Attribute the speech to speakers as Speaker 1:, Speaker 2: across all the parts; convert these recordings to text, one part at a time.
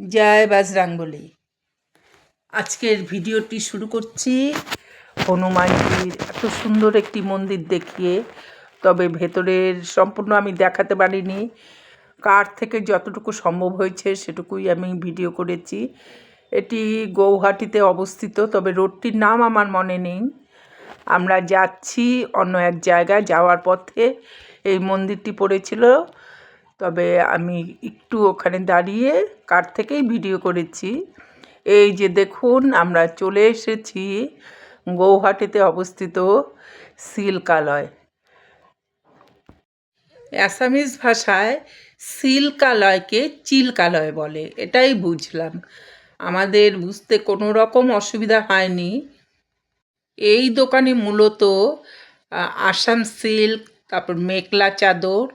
Speaker 1: জয় বাজরাঙ্গলি। আজকের ভিডিওটি শুরু করছি। হনুমানজির এত সুন্দর একটি মন্দির দেখিয়ে, তবে ভেতরের সম্পূর্ণ আমি দেখাতে পারিনি। কার থেকে যতটুকু সম্ভব হয়েছে সেটুকুই আমি ভিডিও করেছি। এটি গৌহাটিতে অবস্থিত, তবে রোডটির নাম আমার মনে নেই। আমরা যাচ্ছি অন্য এক জায়গায়, যাওয়ার পথে এই মন্দিরটি পড়েছিল। তবে আমি একটু ওখানে দাঁড়িয়ে কার থেকেই ভিডিও করেছি। এই যে দেখুন, আমরা চলে এসেছি গৌহাটিতে অবস্থিত সিল্কালয়। অ্যাসামিজ ভাষায় সিল্কালয়কে চিল্কালয় বলে, এটাই বুঝলাম। আমাদের বুঝতে কোনো রকম অসুবিধা হয়নি। এই দোকানে মূলত আসাম সিল্ক, তারপর মেখলা চাদর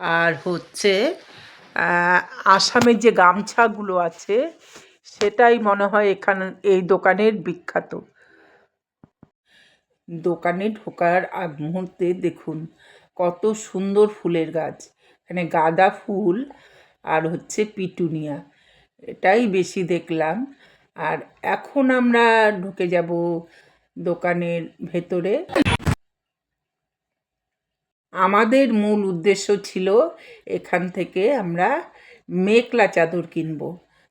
Speaker 1: আর হচ্ছে আসামের যে গামছাগুলো আছে, সেটাই মনে হয় এখানে, এই দোকানের বিখ্যাত। দোকানে ঢোকার আগ মুহূর্তে দেখুন, কত সুন্দর ফুলের গাছ। এখানে গাঁদা ফুল আর হচ্ছে পিটুনিয়া। এটাই বেশি দেখলাম। আর এখন আমরা ঢুকে যাব দোকানের ভেতরে। আমাদের মূল উদ্দেশ্য ছিল এখান থেকে আমরা মেখলা চাদর কিনব।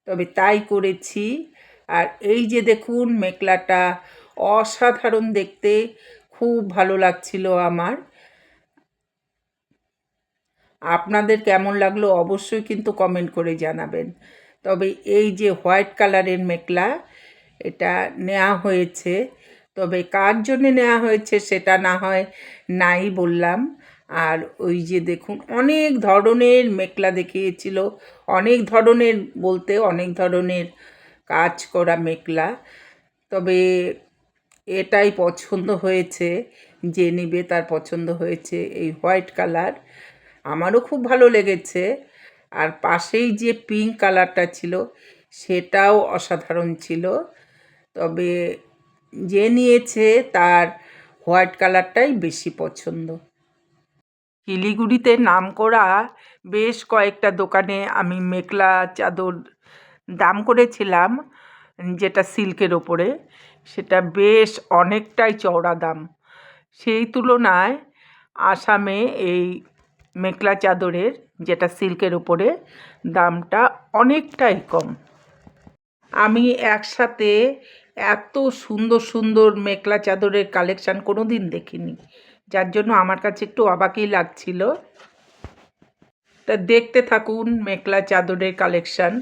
Speaker 1: তবে তাই করেছি। আর এই যে দেখুন মেখলাটা অসাধারণ দেখতে, খুব ভালো লাগছিল আমার। আপনাদের কেমন লাগল অবশ্যই কিন্তু কমেন্ট করে জানাবেন। তবে এই যে হোয়াইট কালারের মেখলা, এটা নেওয়া হয়েছে। তবে কার জন্যে নেওয়া হয়েছে সেটা না হয় নাই বললাম। আর ওই যে দেখুন, অনেক ধরনের মেখলা দেখিয়েছিল, অনেক ধরনের বলতে অনেক ধরনের কাজ করা মেখলা তবে এটাই পছন্দ হয়েছে, যে নেবে তার পছন্দ হয়েছে এই হোয়াইট কালার। আমারও খুব ভালো লেগেছে। আর পাশেই যে পিঙ্ক কালারটা ছিল, সেটাও অসাধারণ ছিল। তবে যে নিয়েছে তার হোয়াইট কালারটাই বেশি পছন্দ। শিলিগুড়িতে নাম করা বেশ কয়েকটা দোকানে আমি মেখলা চাদর দাম করেছিলাম, যেটা সিল্কের ওপরে। সেটা বেশ অনেকটাই চওড়া দাম। সেই তুলনায় আসামে এই মেখলা চাদরের, যেটা সিল্কের ওপরে, দামটা অনেকটাই কম। আমি একসাথে এত সুন্দর সুন্দর মেখলা চাদরের কালেকশান কোনো দিন দেখিনি। যার জন্য আমার কাছে একটু অবাকই লাগছিল। তা দেখতে থাকুন মেকলা চাদরের কালেকশান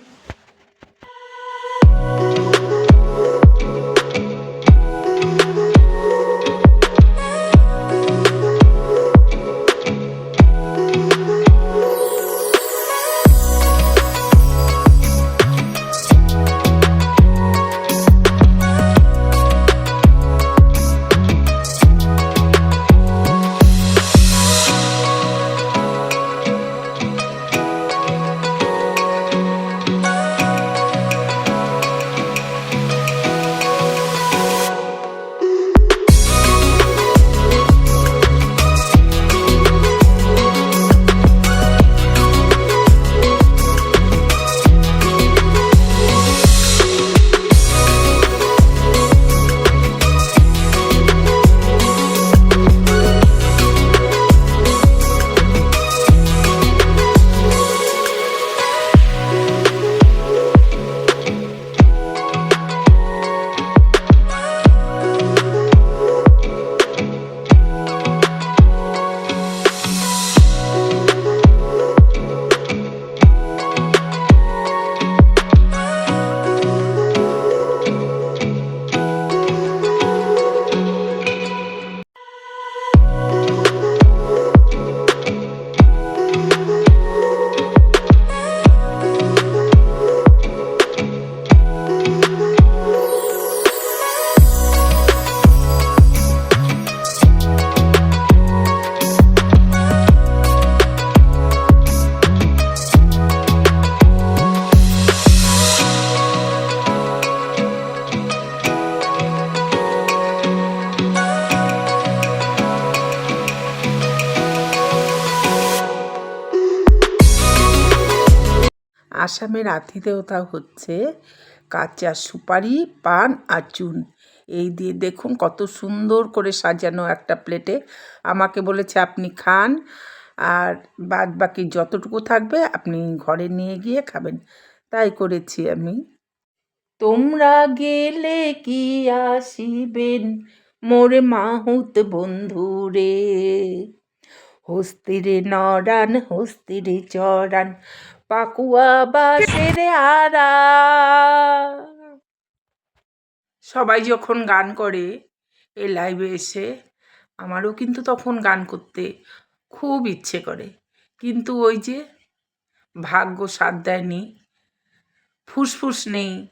Speaker 1: আসামের আতিথেয়তা হচ্ছে কাঁচা সুপারি, পান আর চুন। এই দিয়ে দেখুন কত সুন্দর করে সাজানো একটা প্লেটে। আমাকে বলেছে, আপনি খান আর বাদ বাকি যতটুকু থাকবে আপনি ঘরে নিয়ে গিয়ে খাবেন। তাই করেছি আমি। তোমরা গেলে কি আসিবেন মোরে মাহুত বন্ধুরে? হস্তিরে নরান হস্তিরে চরান সবাই যখন গান করে এ লাইভে এসে, আমারও কিন্তু তখন গান করতে খুব ইচ্ছে করে। কিন্তু ওই যে ভাগ্য সাথ দেয়নি, ফুসফুস নেই,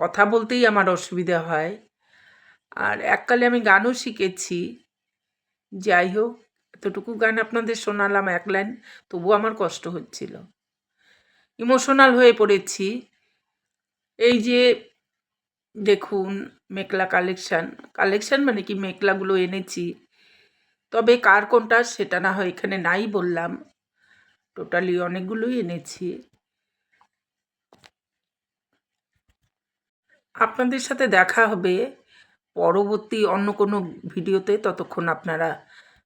Speaker 1: কথা বলতেই আমার অসুবিধা হয়। আর এককালে আমি গানও শিখেছি, যাই হোক এতটুকু গান আপনাদের শোনালাম এক লাইন, তবু আমার কষ্ট হচ্ছিল। ইমোশনাল হয়ে পড়েছি। এই যে দেখুন মেকলা কালেকশান। কালেকশান মানে কি? মেকলাগুলো এনেছি। তবে কার কোনটা সেটা না হয় এখানে নাই বললাম। টোটালি অনেকগুলোই এনেছি। আপনাদের সাথে দেখা হবে। পরবর্তী অন্য কোনো ভিডিওতে ততক্ষণ আপনারা